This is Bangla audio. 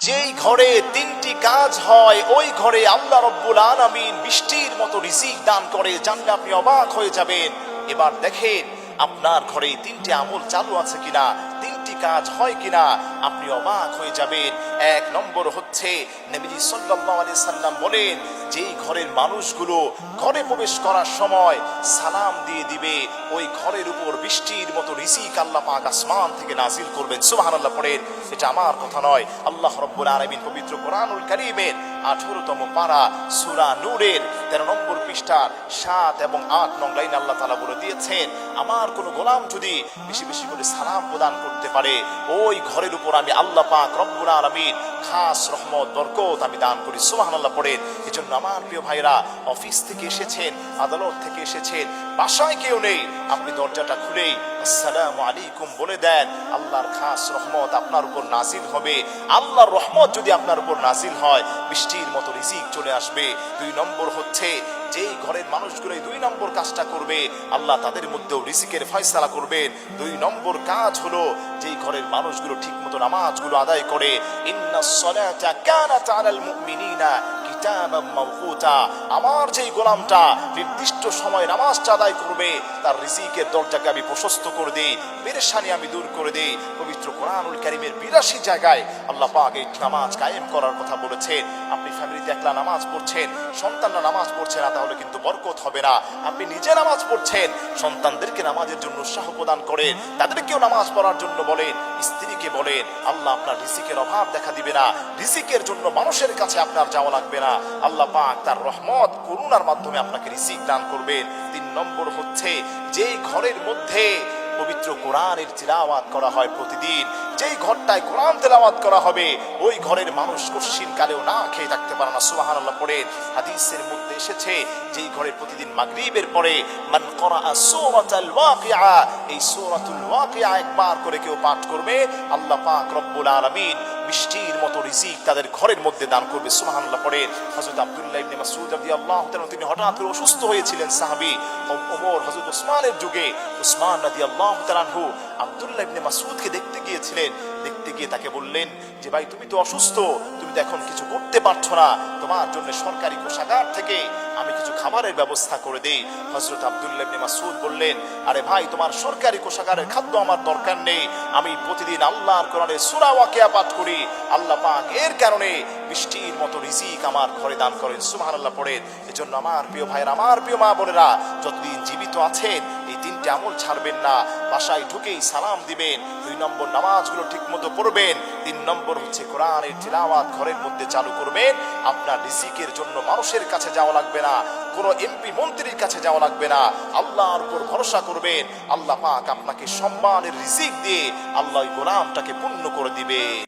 যেই ঘরে তিনটি কাজ হয়, ওই ঘরে আল্লাহ রব্বুল আলামিন বৃষ্টির মতো রিজিক দান করে, জানলে আপনি অবাক হয়ে যাবেন। এবার দেখেন, আপনার ঘরে তিনটি আমল চালু আছে কিনা, তিনটি কাজ হয় কিনা, আপনি অবাক হয়ে যাবেন। এক নম্বর হচ্ছে নবীজি সাল্লাল্লাহু আলাইহি সাল্লাম বলেন, যেই ঘরের মানুষগুলো ঘরে প্রবেশ করার সময় সালাম দিয়ে দিবে, ওই ঘরের উপর বৃষ্টির মতো রিজিক আল্লাহ পাক আসমান থেকে নাজিল করবেন। সুবহানাল্লাহ পড়েন, এটা আমার কথা নয়। আল্লাহ রব্বুল আলামিন পবিত্র কোরআনুল কারীমের আঠারোতম পারা সূরা নূরের তেরো নম্বর পৃষ্ঠার সাত এবং আট নং লাইন আল্লাহ তাআলা বলে দিয়েছেন, আমার কোন গোলাম যদি বেশি বেশি করে সালাম প্রদান করতে পারে, ওই ঘরের উপর আমি আল্লাহ পাক রব্বুল আলামিন খাস রহমত বরকত আমি দান করি। সুবহানাল্লাহ পড়েন। এজন্য আমার প্রিয় ভাইরা অফিস থেকে এসেছেন, আদালত থেকে এসেছেন, বাসায় কেউ নেই। আপনি দরজাটা খুলেই আসসালামু আলাইকুম বলে দেন, আল্লাহর খাস রহমত আপনার উপর নাজিল হবে। আল্লাহর রহমত যদি আপনার উপর নাজিল হয়, বৃষ্টির মতো রিজিক চলে আসবে। দুই নম্বর হচ্ছে, যেই ঘরের মানুষগুলো দুই নম্বর কাজটা করবে, আল্লাহ তাদের মধ্যেও রিজিকের ফয়সালা করবেন। দুই নম্বর কাজ হলো, যেই ঘরের মানুষগুলো ঠিক ঠিকমতো নামাজগুলো আদায় করে ইন্না সলাতা কানাত আলাল মুমিনিনা আমার যেই গোলামটা নির্দিষ্ট সময় নামাজটা আদায় করবে, তার রিজিকের দরজাকে আমি প্রশস্ত করে দেই, পেরেশানি আমি দূর করে দেই। পবিত্র কোরআনুল কারিমের বিরাশি জায়গায় আল্লাহ পাক এই নামাজ কায়েম করার কথা বলেছেন। আপনি ফ্যামিলিতে একলা নামাজ পড়ছেন, সন্তানরা নামাজ পড়ছে না, তাহলে কিন্তু বরকত হবে না। আপনি নিজে নামাজ পড়ছেন, সন্তানদেরকে নামাজের জন্য উৎসাহ প্রদান করেন, তাদেরকেও নামাজ পড়ার জন্য বলেন, স্ত্রীকে বলেন, আল্লাহ আপনার রিজিকের অভাব দেখা দিবে না, রিজিকের জন্য মানুষের কাছে আপনার যাওয়া লাগবে না। আল্লাহ পাক তার রহমত, করুণার মাধ্যমে আপনাকে রিজিক দান করবেন। তিন নম্বর হচ্ছে, যেই ঘরের মধ্যে পবিত্র কোরআনের তিলাওয়াত করা হয় প্রতিদিন, যেই ঘরটায় কোরআন তেলাওয়াত করা হবে, ওই ঘরের মানুষ কশিন কালেও না খেয়ে থাকতে পারে না। সুবহানাল্লাহ পড়ে হাদিসের মধ্যে এসেছে, যেই ঘরে প্রতিদিন মাগরিবের পরে, মান করা সূরাতুল ওয়াকিআ এই সূরাতুল ওয়াকিআ একবার করে কেউ পাঠ করবে। আল্লাহ পাক রব্বুল আলামিন বৃষ্টির মতো রিজিক তাদের ঘরের মধ্যে দান করবে। সুবহানাল্লাহ পড়ে হযরত আব্দুল্লাহ ইবনে মাসউদ রাদিয়াল্লাহু তাআলা তিনি হঠাৎ করে অসুস্থ হয়েছিলেন সাহাবী। ওমর, হযরত ওসমানের যুগে ওসমান রাদিয়াল্লাহু তাআলা আব্দুল্লাহ ইবনে মাসউদকে দেখতে গিয়েছিলেন। দেখতে গিয়ে তাকে বললেন যে, ভাই, তুমি তো অসুস্থ, তুমি তো এখন কিছু করতে পারছ না। তোমার জন্য সরকারি কোষাগার থেকে আমি কিছু খাবারের ব্যবস্থা করে দেই। হজরত আব্দুল্লাহ ইবনে মাসউদ বললেন, আরে ভাই, তোমার সরকারি কোষাগারের খাদ্য আমার দরকার নেই। আমি প্রতিদিন আল্লাহর কোরআনের সুরা ওয়াকিয়া পাঠ করি। আল্লাহ পাক এর কারণে বৃষ্টির মতো রিজিক আমার ঘরে দান করেন। সুবহানাল্লাহ পড়েন। এজন্য আমার প্রিয় ভাইয়ের, আমার প্রিয় মা বোনেরা, যতদিন জীবিত আছেন এই তিনটে আমল ছাড়বেন না। বাসায় ঢুকেই সালাম দিবেন। দুই নম্বর নামাজগুলো ঠিক মতো পড়বেন। তিন নম্বর হচ্ছে কোরআনের তিলাওয়াত ঘরের মধ্যে চালু করবেন। আপনার রিসিকের জন্য মানুষের কাছে যাওয়া লাগবে না। কোনো এমপি মন্ত্রীর কাছে যাওয়া লাগবে না। আল্লাহর উপর ভরসা করবেন। আল্লাহ পাক আপনাকে সম্মানের রিজিক দিয়ে আল্লাহ গোলামটাকে পূর্ণ করে দিবে।